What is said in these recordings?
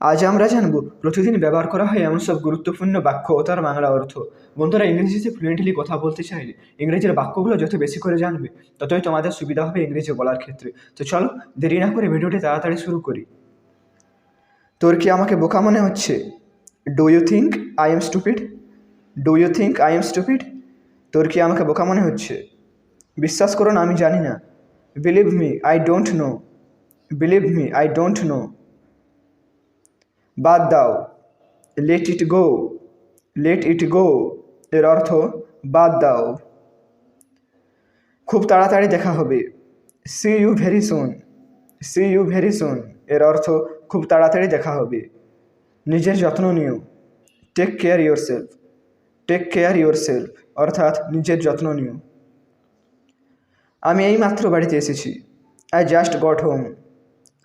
আজ আমরা জানব প্রতিদিন ব্যবহার করা হয় এমন সব গুরুত্বপূর্ণ বাক্য ও তার বাংলা অর্থ। বন্ধুরা, ইংরেজিতে ফ্লুয়েন্টলি কথা বলতে চাইলে ইংরেজির বাক্যগুলো যত বেশি করে জানবে, ততই তোমাদের সুবিধা হবে ইংরেজি বলার ক্ষেত্রে। তো চলো, দেরি না করে ভিডিওটি তাড়াতাড়ি শুরু করি। তোর কি আমাকে বোকা মনে হচ্ছে? Do you think I am stupid do you think I am stupid তোর কি আমাকে বোকা মনে হচ্ছে? বিশ্বাস করো না, আমি জানি না। Believe me I don't know believe me I don't know বাদ দাও। Let it go let it গো এর অর্থ বাদ দাও। খুব তাড়াতাড়ি দেখা হবে। See you very soon see you very soon এর অর্থ খুব তাড়াতাড়ি দেখা হবে। নিজের যত্ন নিও। Take care yourself take care yourself অর্থাৎ নিজের যত্ন নিও। আমি এইমাত্র বাড়িতে এসেছি। I just got home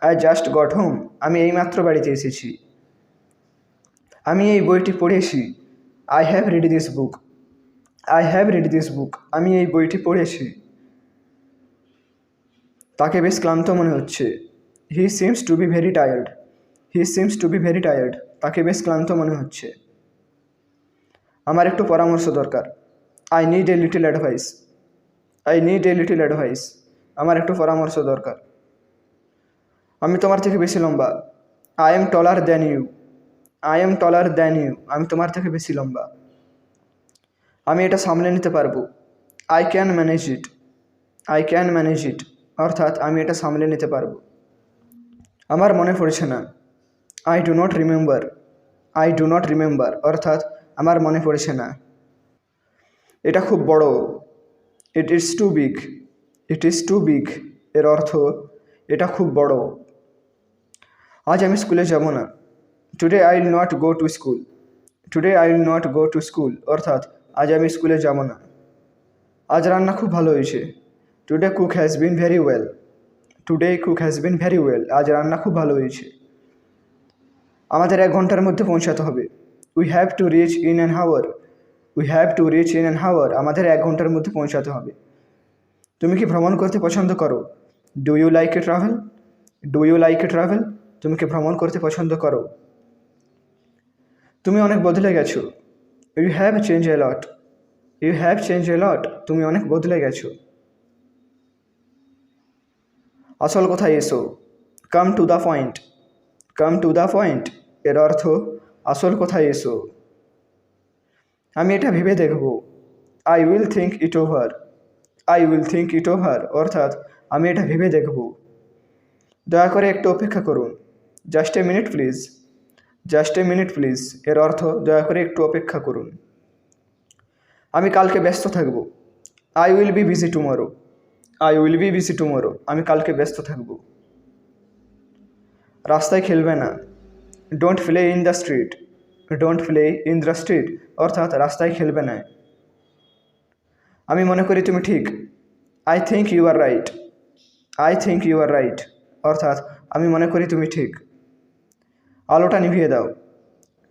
I just got home আমি এইমাত্র বাড়িতে এসেছি। আমি এই বইটি পড়েছি। I have read this book I have read this book আমি এই বইটি পড়েছি। তাকে বেশ ক্লান্ত মনে হচ্ছে। He seems to be very tired he seems to be very tired তাকে বেশ ক্লান্ত মনে হচ্ছে। আমার একটু পরামর্শ দরকার। I need a little advice I need a little advice আমার একটু পরামর্শ দরকার। আমি তোমার থেকে বেশি লম্বা। I am taller than you I am taller than you আমি তোমার থেকে বেশি লম্বা। আমি এটা সামলে নিতে পারব। I can manage it I can manage it অর্থাৎ আমি এটা সামলে নিতে পারব। আমার মনে পড়ছে না। I do not remember I do not remember অর্থাৎ আমার মনে পড়ছে না। এটা খুব বড়। It is too big it is too big এর অর্থ এটা খুব বড়। আজ আমি স্কুলে যাব না। Today I will not go to school today I will not go to school অর্থাৎ, আজ আমি স্কুলে যাব না। আজ রান্না খুব ভালো হয়েছে। Today cook has been very well today cook has been very well আজ রান্না খুব ভালো হয়েছে। আমাদের এক ঘণ্টার মধ্যে পৌঁছাতে হবে। We have to reach in an hour we have to reach in an hour আমাদের এক ঘণ্টার মধ্যে পৌঁছাতে হবে। তুমি কি ভ্রমণ করতে পছন্দ করো? Do you like a travel do you like a travel তুমি কি ভ্রমণ করতে পছন্দ করো? তুমি অনেক বদলে গেছো। You have change a lot you have change a lot তুমি অনেক বদলে গেছো। আসল কথায় এসো। Come to the point come to the point এর অর্থ, আসল কথায় এসো। আমি এটা ভেবে দেখব। I will think it over I will think it over অর্থাৎ, আমি এটা ভেবে দেখব। দয়া করে একটু অপেক্ষা করুন। Just a minute please just a minute please এর অর্থ, দয়া করে একটু অপেক্ষা করুন। আমি কালকে ব্যস্ত থাকব। I will be busy tomorrow I will be busy tomorrow আমি কালকে ব্যস্ত থাকব। রাস্তায় খেলবে না। Don't play in the street don't play in the street অর্থাৎ রাস্তায় খেলবে না। আমি মনে করি তুমি ঠিক। I think you are right I think you are right অর্থাৎ আমি মনে করি তুমি ঠিক। আলোটা নিভিয়ে দাও।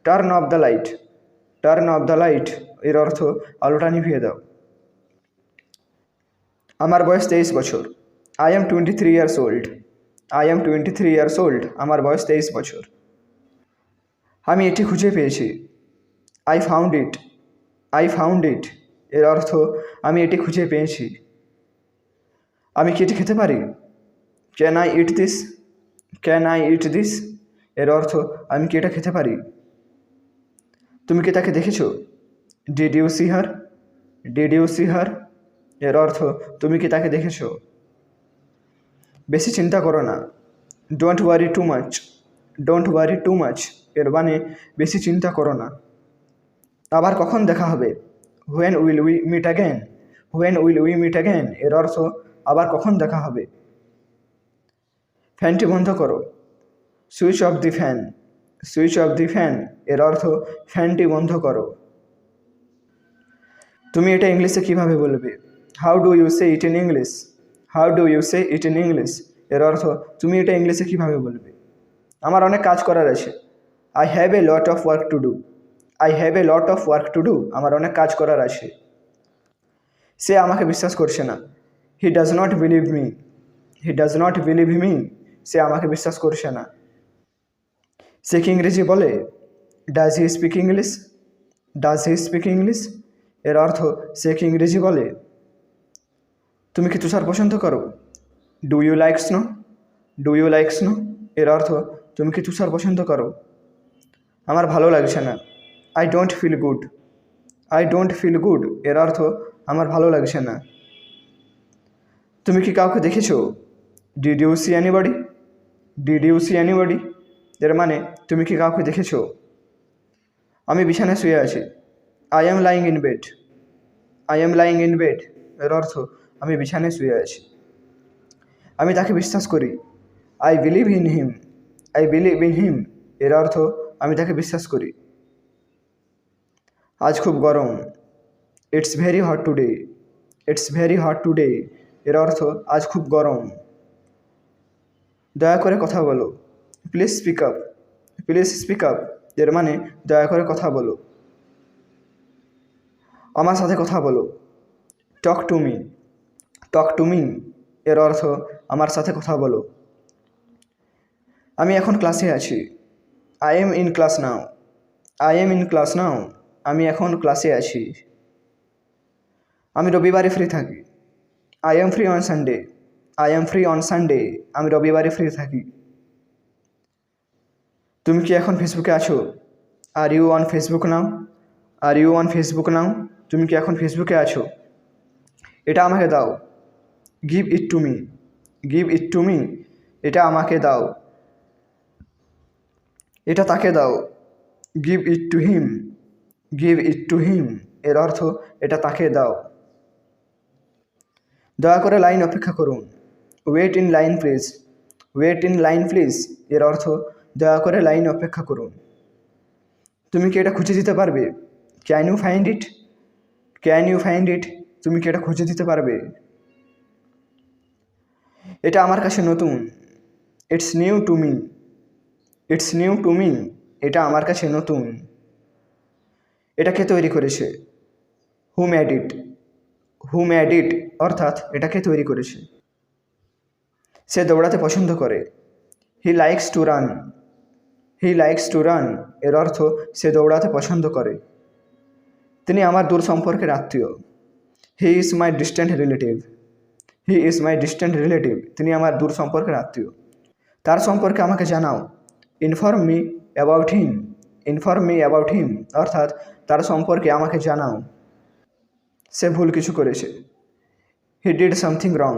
Turn off the light turn off the লাইটের অর্থ আলোটা নিভিয়ে দাও। আমার বয়স তেইশ বছর। I am twenty three years old I am twenty three years old আমার বয়স তেইশ বছর। আমি এটি খুঁজে পেয়েছি। I found it I found it এর অর্থ আমি এটি খুঁজে পেয়েছি। আমি কি এটি খেতে পারি? Can I eat this can I eat this এর অর্থ, আমি কি এটা খেতে পারি? তুমি কি তাকে দেখেছ? Did you see her see her এর অর্থ, তুমি কি তাকে দেখেছ? বেশি চিন্তা করো না। Don't worry too much don't worry too much এর মানে বেশি চিন্তা করো না। আবার কখন দেখা হবে? When will we meet again when will we meet again এর অর্থ, আবার কখন দেখা হবে? ফ্যানটি বন্ধ করো। Switch off the fan switch off the fan এর অর্থ ফ্যানটি বন্ধ করো। তুমি এটা ইংলিশে কীভাবে বলবে? How do you say it in English how do you say it in English এর অর্থ তুমি এটা ইংলিশে কীভাবে বলবে? আমার অনেক কাজ করার আছে। I have a lot of work to do I have a lot of work to do আমার অনেক কাজ করার আছে। সে আমাকে বিশ্বাস করছে না। He does not believe me he does not believe me সে আমাকে বিশ্বাস করছে না। সে কি ইংরেজি বলে? Does he speak English does he speak English এর অর্থ, সে কি ইংরেজি বলে? তুমি কি তুষার পছন্দ করো? Do you like snow do you like snow এর অর্থ, তুমি কি তুষার পছন্দ করো? আমার ভালো লাগছে না। I don't feel good I don't feel good এর অর্থ, আমার ভালো লাগছে না। তুমি কি কাউকে দেখেছ? Did you see anybody did you see anybody এর মানে তুমি কি কাউকে দেখেছ? আমি বিছানায় শুয়ে আছি। I am lying in bed I am lying in bed এর অর্থ, আমি বিছানায় শুয়ে আছি। আমি তাকে বিশ্বাস করি। I believe in him I believe in him এর অর্থ, আমি তাকে বিশ্বাস করি। আজ খুব গরম। It's very hot today it's very hot today এর অর্থ, আজ খুব গরম। দয়া করে কথা বলো। Please speak up please speak up এর মানে দয়া করে কথা বলো। আমার সাথে কথা বলো। Talk to me talk to me এর অর্থ আমার সাথে কথা বলো। আমি এখন ক্লাসে আছি। I am in class now I am in class now আমি এখন ক্লাসে আছি। আমি রবিবারে ফ্রি থাকি। I am free on Sunday I am free on Sunday আমি রবিবারে ফ্রি থাকি। তুমি কি এখন ফেসবুকে আছো? Are you on Facebook now are you on Facebook now তুমি কি এখন ফেসবুকে আছো? এটা আমাকে দাও। Give it to me give it to me এটা আমাকে দাও। এটা তাকে দাও। Give it to him give it to him এর অর্থ, এটা তাকে দাও। দয়া করে লাইন অপেক্ষা করুন। Wait in line please wait in line please এর অর্থ দয়া করে লাইন অপেক্ষা করুন। তুমি কি এটা খুঁজে দিতে পারবে? Can you find it can you find it তুমি কি এটা খুঁজে দিতে পারবে? এটা আমার কাছে নতুন। It's new to me it's new to me এটা আমার কাছে নতুন। এটা কে তৈরি করেছে? হু ম্যাড ইট হু ম্যাড ইট অর্থাৎ এটাকে তৈরি করেছে? সে দৌড়াতে পছন্দ করে। He likes to run he likes to run এর অর্থ সে দৌড়াতে পছন্দ করে। তিনি আমার দূর সম্পর্কের আত্মীয়। He is my distant relative he is my distant relative তিনি আমার দূর সম্পর্কের আত্মীয়। তার সম্পর্কে আমাকে জানাও। Inform me about him inform me about him অর্থাৎ তার সম্পর্কে আমাকে জানাও। সে ভুল কিছু করেছে। He did something wrong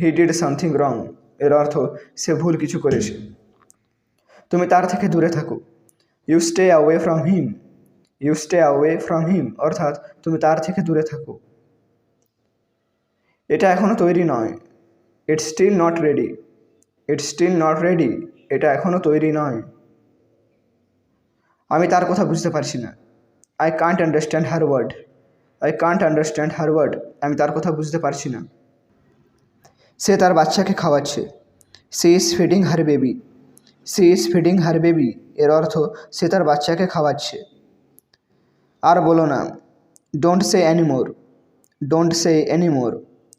he did something wrong এর অর্থ সে ভুল কিছু করেছে। তুমি তার থেকে দূরে থাকো। You stay away from him you stay away from him অর্থাৎ তুমি তার থেকে দূরে থাকো। এটা এখনও তৈরি নয়। It's still not ready it's still not ready এটা এখনও তৈরি নয়। আমি তার কথা বুঝতে পারছি না। I can't understand her word I can't understand her word আমি তার কথা বুঝতে পারছি না। সে তার বাচ্চাকে খাওয়াচ্ছে। She is feeding her baby she is feeding her baby এর অর্থ সে তার বাচ্চাকে খাওয়াচ্ছে। আর বলো না don't say anymore don't say anymore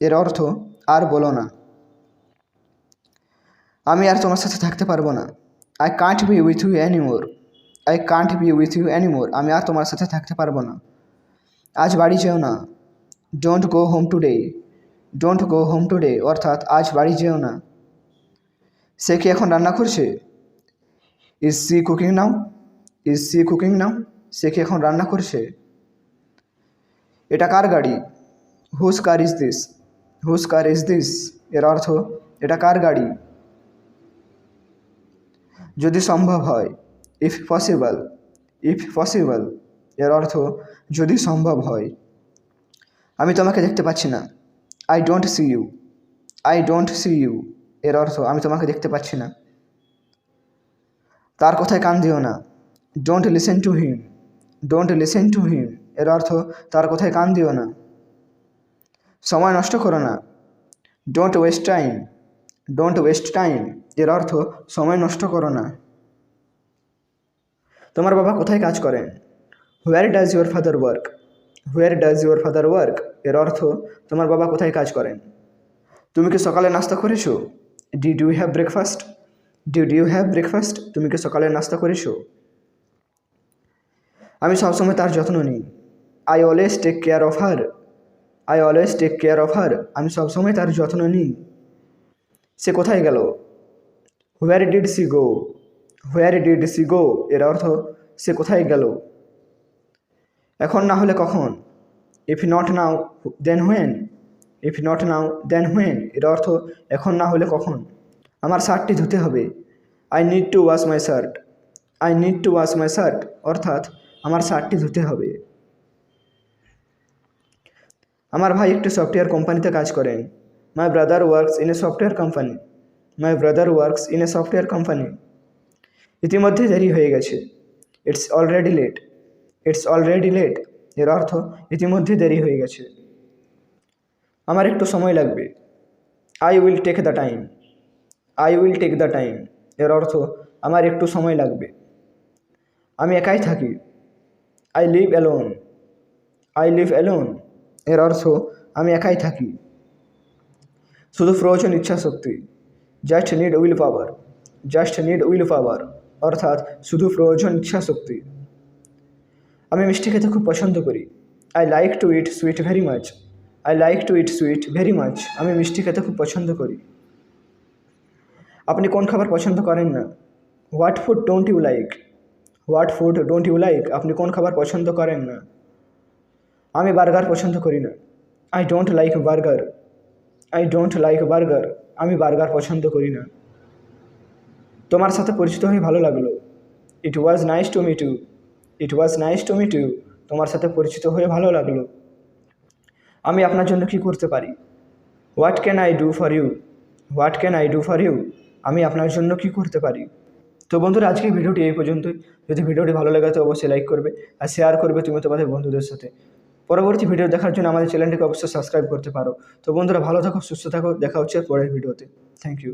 এর অর্থ আর বলো না। আমি আর তোমার সাথে থাকতে পারব না। I can't be with you anymore I can't be with you anymore আমি আর তোমার সাথে থাকতে পারব না। আজ বাড়ি যেও না don't go home today don't go home today অর্থাৎ আজ বাড়ি যেও না। সে কি এখন রান্না করছে? Is she cooking now is she cooking now সে কি এখন রান্না করছে? এটা কার গাড়ি? হুস কার ইজ দিস হুস কার ইজ দিস এর অর্থ, এটা কার গাড়ি? যদি সম্ভব হয় ইফ পসিবল ইফ পসিবল এর অর্থ, যদি সম্ভব হয়। আমি তোমাকে দেখতে পাচ্ছি না। I don't see you I don't see you এর অর্থ, আমি তোমাকে দেখতে পাচ্ছি না। তার কথায় কান দিও না। Don't listen to him don't listen to him এর অর্থ তার কথায় কান দিও না। সময় নষ্ট করো না। Don't waste time don't waste time এর অর্থ সময় নষ্ট করো না। তোমার বাবা কোথায় কাজ করেন? Where does your father work where does your father work এর অর্থ তোমার বাবা কোথায় কাজ করেন? তুমি কি সকালে নাস্তা করেছ? Did you have breakfast did you have breakfast তুমি কি সকালের নাস্তা করেছ? আমি সবসময় তার যত্ন নিই। I always take care of her I always take care of her আমি সবসময় তার যত্ন নিই। সে কোথায় গেল? Where did she go where did she go এর অর্থ, সে কোথায় গেল? এখন না হলে কখন? If not now then when if not now then when এর অর্থ, এখন না হলে কখন? আমার শার্টটি ধুতে হবে। I need to wash my shirt I need to wash my shirt অর্থাৎ আমার শার্টটি ধুতে হবে। আমার ভাই একটি সফটওয়্যার কোম্পানিতে কাজ করেন। My brother works in a software company my brother works in a software company ইতিমধ্যে দেরি হয়ে গেছে। It's already late it's already late এর অর্থ ইতিমধ্যে দেরি হয়ে গেছে। আমার একটু সময় লাগবে। I will take the time I will take the time এর অর্থ, আমার একটু সময় লাগবে। আমি একাই থাকি। I live alone I live alone এর অর্থ, আমি একাই থাকি। শুধু প্রয়োজন ইচ্ছা শক্তি। Just need willpower just need willpower অর্থাৎ, শুধু প্রয়োজন ইচ্ছা শক্তি। আমি মিষ্টি খেতে খুব পছন্দ করি। I like to eat sweet very much I like to eat sweet very much আমি মিষ্টি খেতে খুব পছন্দ করি। আপনি কোন খাবার পছন্দ করেন? না what food don't you like what food don't you like আপনি কোন খাবার পছন্দ করেন? না আমি বার্গার পছন্দ করি না। I don't like burger I don't like burger আমি বার্গার পছন্দ করি না। তোমার সাথে পরিচিত হয়ে ভালো লাগল। It was nice to meet you it was nice to meet you তোমার সাথে পরিচিত হয়ে ভালো লাগল। আমি আপনার জন্য কি করতে পারি? What can I do for you what can I do for you আমি আপনার জন্য কি করতে পারি? তো বন্ধুরা, আজকের ভিডিওটি এই পর্যন্তই। যদি ভিডিওটি ভালো লাগে তো অবশ্যই লাইক করবে আর শেয়ার করবে তুমি তোমাদের বন্ধুদের সাথে। পরবর্তী ভিডিও দেখার জন্য আমাদের চ্যানেলটিকে অবশ্যই সাবস্ক্রাইব করতে পারো। তো বন্ধুরা, ভালো থাকো, সুস্থ থাকো। দেখা হচ্ছে পরের ভিডিওতে থ্যাংক ইউ